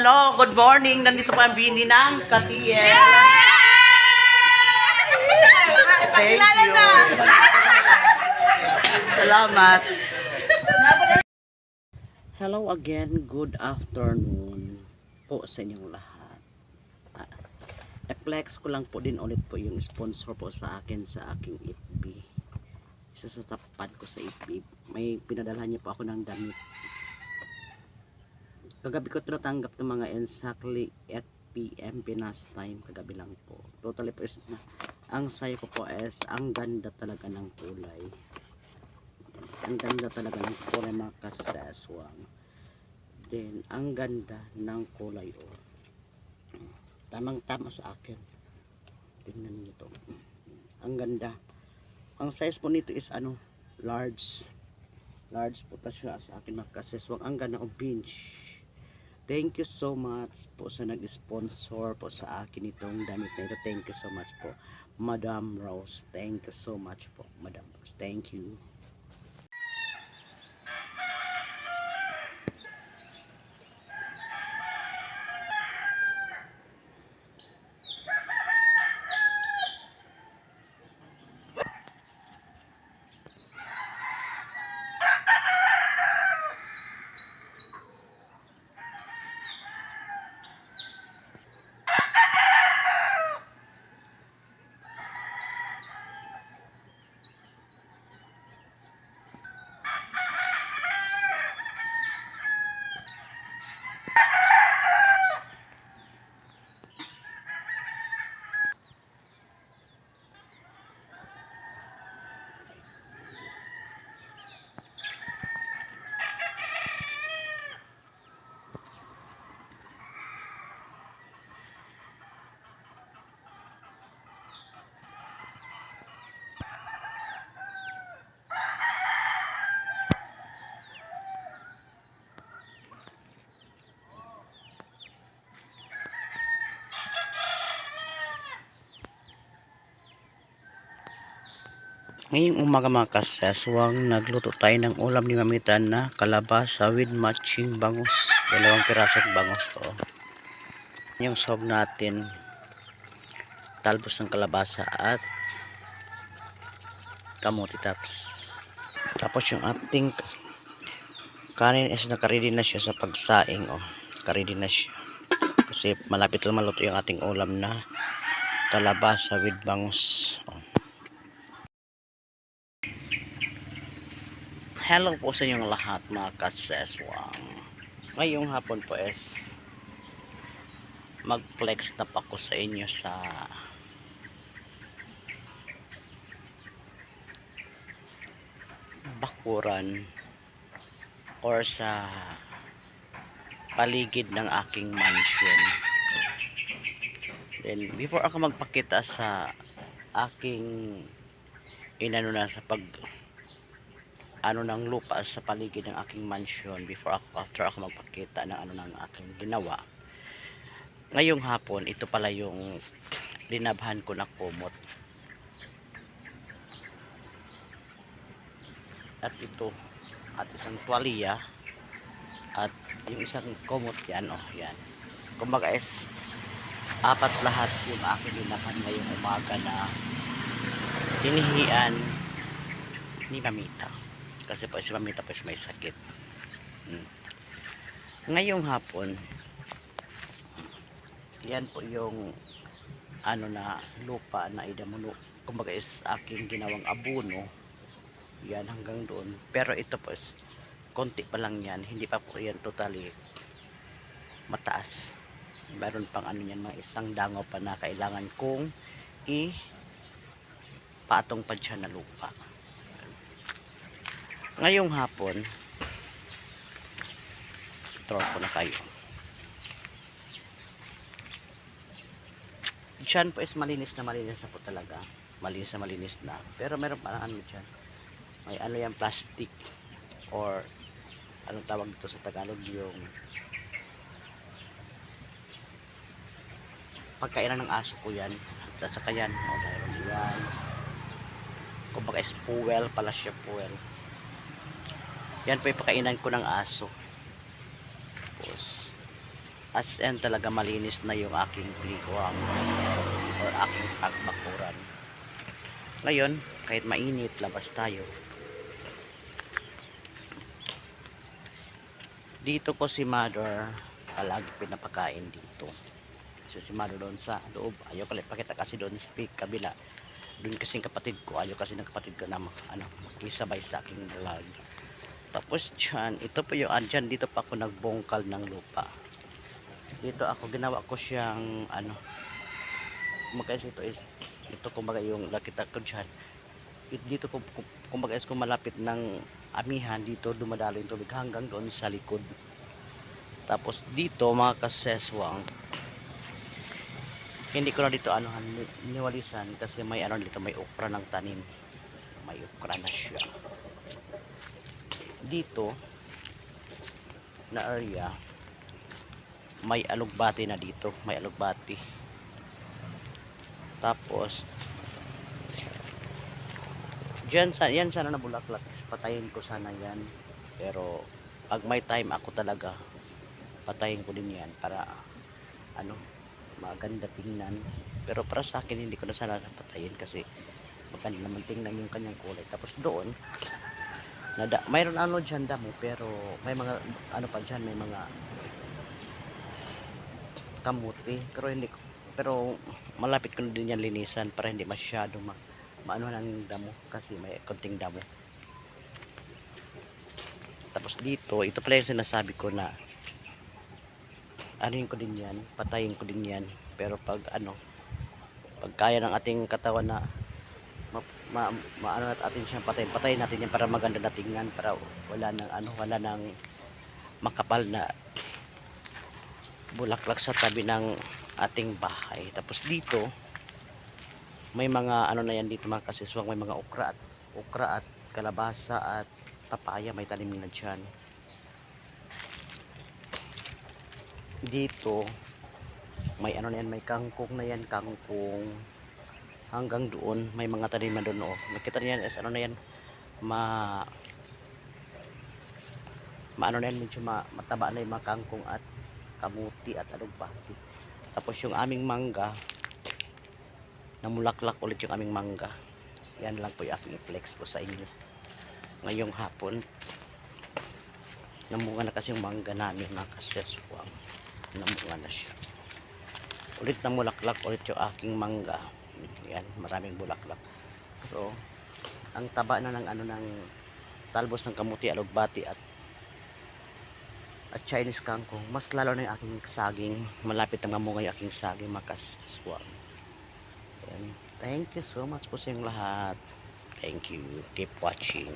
hello, good morning. Nandito pa ang bini ng Katiel. Thank you. Salamat. Hello again, good afternoon po sa inyong lahat. Ah, I-flex ko lang po din ulit po yung sponsor po sa akin sa aking FB. Isa sa tapat ko sa FB. May pinadalhan niya po ako ng damit. Kagabi ko tinatanggap ng mga exactly 8 p.m. Pinas time. Kagabi lang po. Totally po is na. Ang saya ko po is ang ganda talaga ng kulay. Ang ganda talaga ng kulay mga kasaswang. Then, ang ganda ng kulay oh. Tamang tama sa akin. Tingnan niyo to. Ang ganda. Ang size po nito is ano, large. Large po ta sa akin mga kasaswang. Ang ganda ng binge. Thank you so much po sa nag-sponsor po sa akin itong damit na ito. Thank you so much po. Madam Rose. Thank you so much po. Madam Rose. Thank you. Ngayong umaga mga kasaswang, nagluto tayo ng ulam ni Mamita na kalabasa with matching bangus. Dalawang pirasong bangus to. Yung sob natin, talbos ng kalabasa at kamuti taps. Tapos yung ating kanin is nakaready na siya sa pagsaing. Oh. Nakaready na siya. Kasi malapit na maluto yung ating ulam na kalabasa with bangus. Hello po sa inyong lahat mga kaseswang. Ngayong hapon po is mag-flex na pa ko sa inyo sa bakuran or sa paligid ng aking mansion. Then before ako magpakita sa aking inano na sa pag ano ng lupa sa paligid ng aking mansion before ako after ako magpakita ng ano ng aking ginawa. Ngayong hapon ito pala yung linabhan ko na kumot. At ito at isang tuwalya at yung isang kumot yan oh yan. Kumbaga is apat lahat yung aking linabhan ngayong umaga na hinihian ni Mamita kasi po si Mamita po may sakit. Hmm. Ngayong hapon, yan po yung ano na lupa na idamuno. Kumbaga is aking ginawang abuno. Yan hanggang doon. Pero ito po is konti pa lang yan. Hindi pa po yan totally mataas. Meron pang ano yan, mga isang dangaw pa na kailangan kong i patong pa dyan na lupa ngayong hapon throw ko na kayo dyan po is malinis na malinis na po talaga. Malinis na malinis na. Pero meron parang ano dyan? May ano yan plastic. Or anong tawag dito sa Tagalog? Yung pagkainan ng aso ko yan. At saka yan o mayroon yan. Kumbaga is fuel pala siya fuel yan po yung pakainan ko ng aso. Tapos, as in talaga malinis na yung aking plikuang or aking pagbakuran. Ngayon, kahit mainit, labas tayo. Dito ko si mother palagi pinapakain dito. So si mother doon sa loob, ayaw pala pakita kasi doon sa kabila. Doon kasing kapatid ko, ayaw kasi ng kapatid ko na ano, makisabay sa aking vlog. Tapos dyan, ito po yung, andyan dito pa ako nagbongkal ng lupa. Dito ako, ginawa ko siyang, ano, kumbaga ito is, ito kumbaga yung nakita ko dyan. It- Dito kumbaga is kung malapit ng amihan, dito dumadalo yung tubig hanggang doon sa likod. Tapos dito, mga kaseswang, hindi ko na dito ano ni- niwalisan kasi may ano dito may okra ng tanim may okra na siya dito na area may alugbati na dito may alugbati. Tapos Diyan sa yan sana na bulaklak patayin ko sana yan. Pero pag may time ako talaga patayin ko din yan para ano maganda tingnan. Pero para sa akin hindi ko na sana patayin kasi maganda naman tingnan yung kanyang kulay. Tapos doon nada, mayroon ano dyan damo pero may mga ano pa dyan may mga kamuti pero hindi pero malapit ko na din yan linisan para hindi masyado ma, maano ng damo kasi may konting damo tapos dito ito pala yung sinasabi ko na anuin ko din yan, patayin ko din yan. Pero pag ano, pag kaya ng ating katawan na ma, ma, maano nat atin siyang patayin, patayin natin yan para maganda na tingnan, para wala nang ano, wala nang makapal na bulaklak sa tabi ng ating bahay. Tapos dito, may mga ano na yan dito mga kasiswang, may mga okra at okra at kalabasa at papaya, may talim na dyan. dito may ano na yan may kangkong na yan kangkong hanggang doon may mga tanim na doon oh. nakita niyo yan is ano na yan ma maano na yan medyo ma, mataba na yung mga at kamuti at alugbati tapos yung aming mangga namulaklak ulit yung aming mangga. Yan lang po yung aking i-flex ko sa inyo. Ngayong hapon namunga na kasi yung mangga namin mga kaseswang namunga na siya. Ulit na mulaklak ulit yung aking mangga yan maraming bulaklak. So ang taba na ng ano ng talbos ng kamuti alugbati at at Chinese kangkong mas lalo na yung aking saging. Malapit na mamunga yung aking saging makaswang yan. Thank you so much po sa inyong lahat. Thank you. Keep watching